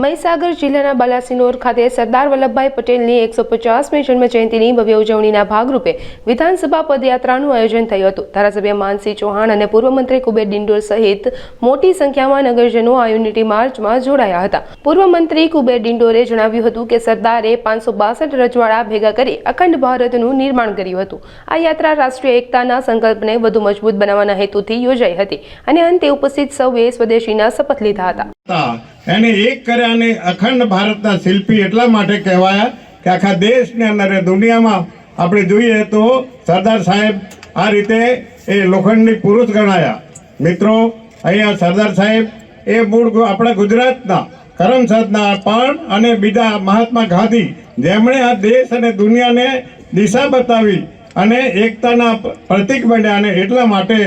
મહીસાગર જિલ્લાના બાલાસિનોર ખાતે સરદાર વલ્લભભાઈ પટેલની એકસો પચાસમી જન્મજયંતિની ભવ્ય ઉજવણીના ભાગરૂપે વિધાનસભા પદયાત્રાનું આયોજન થયું હતું. ધારાસભ્ય માનસિંહ ચૌહાણ અને પૂર્વ મંત્રી કુબેર ડિંડોર સહિત મોટી સંખ્યામાં નગરજનો આ યુનિટી માર્ચમાં જોડાયા હતા. પૂર્વ મંત્રી કુબેર ડિંડોરે જણાવ્યું હતું કે સરદારે પાંચસો બાસઠ રજવાડા ભેગા કરી અખંડ ભારતનું નિર્માણ કર્યું હતું. આ યાત્રા રાષ્ટ્રીય એકતાના સંકલ્પને વધુ મજબૂત બનાવવાના હેતુથી યોજાઈ હતી અને અંતે ઉપસ્થિત સૌએ સ્વદેશીના શપથ લીધા હતા. એને એક કર્યા અને અખંડ ભારતના શિલ્પી એટલા માટે કહેવાયા કે આખા દેશની અંદર, દુનિયામાં આપણે જોઈએ તો સરદાર સાહેબ આ રીતે એ લોખંડની પુરુષ ગણાયા. મિત્રો, અહીંયા સરદાર સાહેબ એ મૂળ આપણા ગુજરાતના કરમસદના પણ અને બીજા મહાત્મા ગાંધી, જેમણે આ દેશ અને દુનિયાને દિશા બતાવી અને એકતાના પ્રતિક બન્યા અને એટલા માટે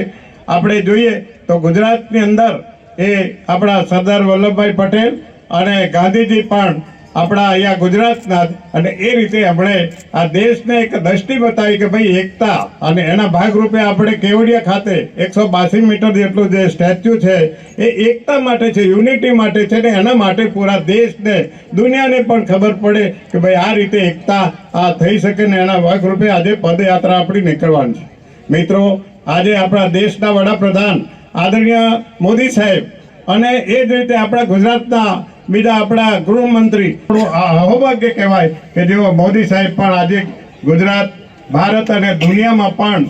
આપણે જોઈએ તો ગુજરાતની અંદર એ આપણા સરદાર વલ્લભભાઈ પટેલ અને ગાંધીજી પણ આપણા અહીંયા ગુજરાતના. અને એ રીતે આપણે આ દેશને એક દ્રષ્ટિ બતાવી કે ભાઈ એકતા અને એના ભાગરૂપે આપણે કેવડિયા ખાતે એકસો બાસી મીટર જેટલું જે સ્ટેચ્યુ છે, એ એકતા માટે છે, યુનિટી માટે છે ને એના માટે પૂરા દેશને, દુનિયાને પણ ખબર પડે કે ભાઈ આ રીતે એકતા આ થઈ શકે ને એના ભાગરૂપે આજે પદયાત્રા આપણી નીકળવાની છે મિત્રો, આજે આપણા દેશના વડાપ્રધાન આદરણીય મોદી સાહેબ, અને એ જ રીતે આપણા ગુજરાતના બીજા આપણા ગૃહમંત્રી. અહોભાગ્ય કહેવાય કે જેઓ મોદી સાહેબ પણ આજે ગુજરાત, ભારત અને દુનિયામાં પણ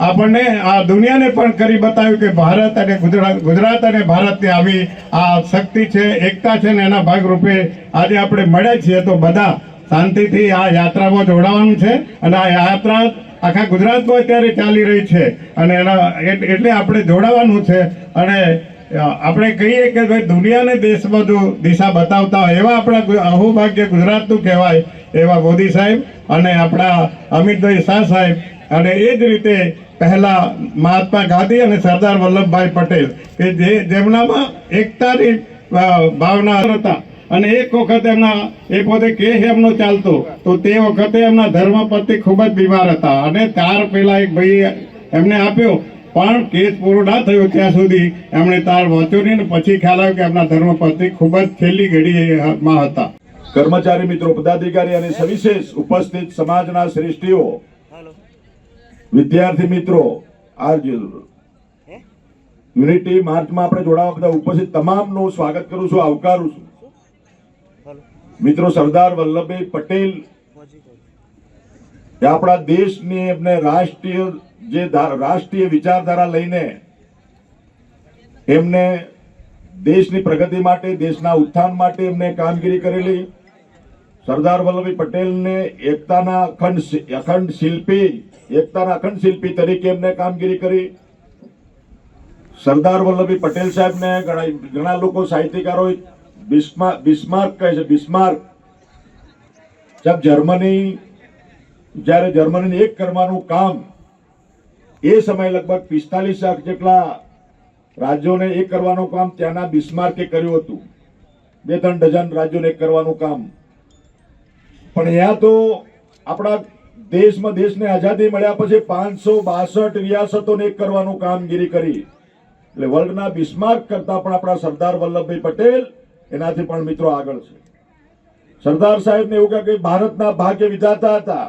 આપણને આ દુનિયાને પણ કરી બતાવ્યું કે ભારત અને ગુજરાત ગુજરાત અને ભારતની આવી આ શક્તિ છે, એકતા છે ને એના ભાગરૂપે આજે આપણે મળ્યા છીએ. તો બધા શાંતિથી આ યાત્રામાં જોડાવાનું છે અને આ યાત્રા આખા ગુજરાતમાં અત્યારે ચાલી રહી છે. અને એના એટ- એટલે આપણે જોડાવાનું છે. અને આપણે કહીએ કે ભાઈ દુનિયાને દેશમાં જો દિશા બતાવતા હોય, એવા આપણા અહોભાગ્ય ગુજરાતનું કહેવાય, એવા મોદી સાહેબ અને આપણા અમિતભાઈ શાહ સાહેબ. અને એ જ રીતે પહેલાં મહાત્મા ગાંધી અને સરદાર વલ્લભભાઈ પટેલ, કે જે, જેમનામાં એકતાની ભાવના હતા. અને એક વખત એમના એ પોતે કેસ એમનો ચાલતો તો તે વખતે એમના ધર્મપતિ ખૂબ જ બીમાર હતા. અને તાર પેલા એક ભાઈ એમને આપ્યો પણ કેસ પૂરો ના થયો ત્યાં સુધી. એમણે તાર વાંચ્યો નહીં પછી ખ્યાલ આવ્યો કે એમના ધર્મપતિ ખૂબ જ છેલ્લી ઘડીમાં હતા. કર્મચારી મિત્રો પદાધિકારી અને સવિશેષ ઉપસ્થિત સમાજના શ્રેષ્ઠીઓ. વિદ્યાર્થી મિત્રો આ જ યુનિટી માર્ચમાં આપણે જોડાવા બધા ઉપસ્થિત તમામનું સ્વાગત કરું છું આવકારું છું. મિત્રો સરદાર વલ્લભભાઈ પટેલ આપણા દેશની એમને રાષ્ટ્રીય જે રાષ્ટ્રીય વિચારધારા લઈને એમને દેશની પ્રગતિ માટે, દેશના ઉત્થાન માટે એમને કામગીરી કરેલી. સરદાર વલ્લભભાઈ પટેલને એકતાના અખંડ અખંડ શિલ્પી, એકતાના અખંડ શિલ્પી તરીકે એમને કામગીરી કરી. સરદાર વલ્લભભાઈ પટેલ સાહેબને ઘણા ઘણા લોકો સાહિત્યકારો બિસ્મા- બિસ્માર્ક કહે છે બિસ્માર્ક જબ જર્મની, જ્યારે જર્મનીને એક કરવાનું કામ, એ સમયે લગભગ પિસ્તાલીસ લાખ જેટલા રાજ્યોને એક કરવાનું કામ ત્યાંના બિસ્માર્કે કર્યું હતું. બે, ત્રણ ડઝન રાજ્યોને કરવાનું કામ. પણ અહીંયા તો આપણા દેશમાં દેશને આઝાદી મળ્યા પછી પાંચસો બાસઠ રિયાસતોને એક કરવાનું કામગીરી કરી. એટલે વર્લ્ડના બિસ્માર્ક કરતા પણ આપણા સરદાર વલ્લભભાઈ પટેલ એનાથી પણ મિત્રો આગળ છે. સરદાર સાહેબને એવું કહે કે ભારતના ભાગ્ય વિધાતા હતા.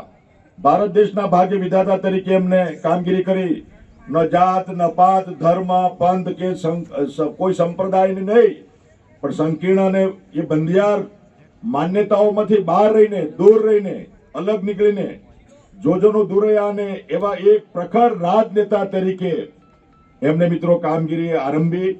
ભારત દેશના ભાગ્ય વિધાતા તરીકે એમને કામગીરી કરી. ન જાત, ન પાત, ધર્મ, પંથ કે કોઈ સંપ્રદાયની નહીં. પણ સંકીર્ણ અને એ બંધિયાર માન્યતાઓમાંથી બહાર રહીને, દૂર રહીને, અલગ નીકળીને, જોજોનો દૂર રહ્યા એવા એક પ્રખર રાજનેતા તરીકે એમને મિત્રો કામગીરી આરંભી.